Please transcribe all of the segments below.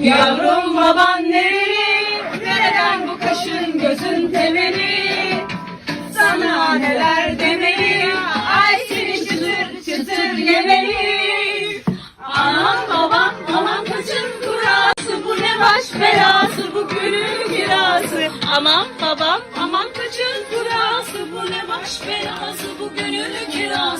Yavrum baban nereli? Nereden bu kaşın gözün temeli? Sana neler demeli? Ay seni çıtır çıtır yemeli. Anam babam aman kaçın kurası bu ne baş belası bu gönül kirası. Aman babam aman kaçın kurası bu ne baş belası bu gönül kirası.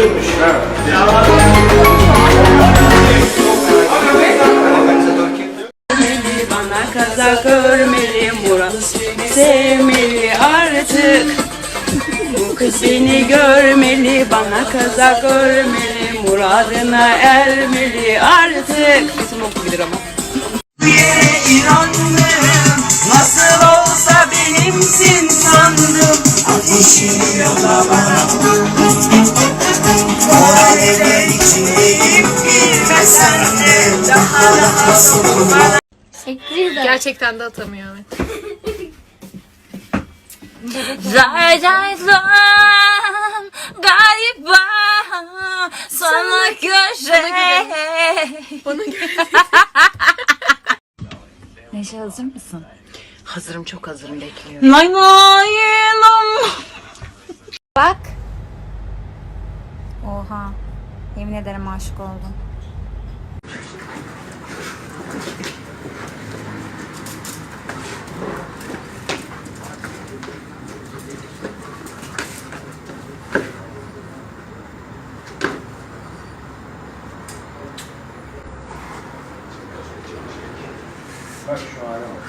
Ederim. Görünmüş. Bana kazak örmeli Murat sevmeli artık Bu kız beni görmeli bana kazak örmeli Muradına ermeli artık Bizim okul ama yere inandım Nasıl olsa benimsin sandım Ateşini yolla bana Gerçekten de atamıyor. Zaten galiba sana köşe. Neşe hazır mısın? Hazırım çok hazırım bekliyorum. Lam. Bak. Oha. Yemin ederim aşık oldum. Bak şu hale bak.